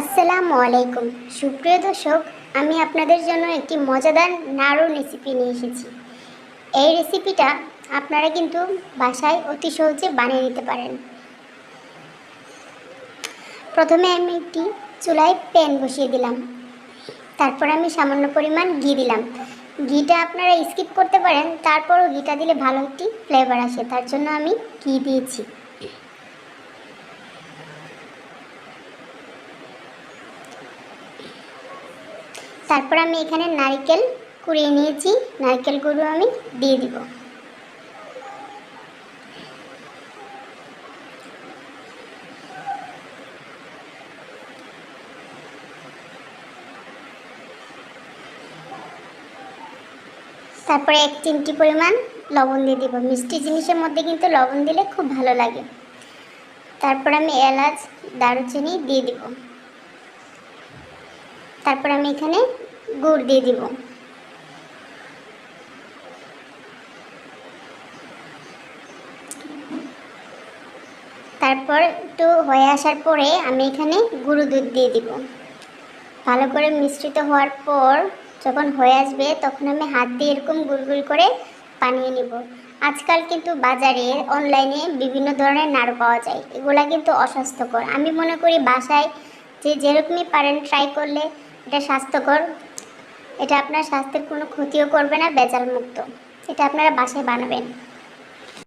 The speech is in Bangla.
আসসালামু আলাইকুম। সুপ্রিয় দর্শক, আমি আপনাদের জন্য একটি মজাদার নাড়ু রেসিপি নিয়ে এসেছি। এই রেসিপিটা আপনারা কিন্তু বাসায় অতি সহজে বানিয়ে নিতে পারেন। প্রথমে আমি একটি চুলায় প্যান বসিয়ে দিলাম। তারপর আমি সামান্য পরিমাণ ঘি দিলাম। ঘিটা আপনারা স্কিপ করতে পারেন, তারপরও ঘিটা দিলে ভালো একটি ফ্লেভার আসে, তার জন্য আমি ঘি দিয়েছি। তারপর আমি এখানে নারকেল কুড়িয়ে নিয়েছি। নারকেল গুঁড়ো আমি দিয়ে দিব। তারপরে এক চিমটি পরিমাণ লবণ দিয়ে দিব। মিষ্টি জিনিসের মধ্যে কিন্তু লবণ দিলে খুব ভালো লাগে। তারপর আমি এলাচ, দারুচিনি দিয়ে দিব। তারপর আমি এখানে গুড় দিয়ে দিব। তারপর একটু হয়ে আসার পরে আমি এখানে গুঁড়ো দুধ দিয়ে দিব। ভালো করে মিশ্রিত হওয়ার পর যখন হয়ে আসবে তখন আমি হাত দিয়ে এরকম গুলগুল করে বানিয়ে নিব। আজকাল কিন্তু বাজারে অনলাইনে বিভিন্ন ধরনের নাড়ু পাওয়া যায়। এগুলা কিন্তু অস্বাস্থ্যকর। আমি মনে করি বাসায় যে যেরকমই পারেন ট্রাই করলে এটা স্বাস্থ্যকর। এটা আপনার স্বাস্থ্যের কোনো ক্ষতিও করবে না বেজাল মুক্ত এটা আপনারা বাসায় বানাবেন।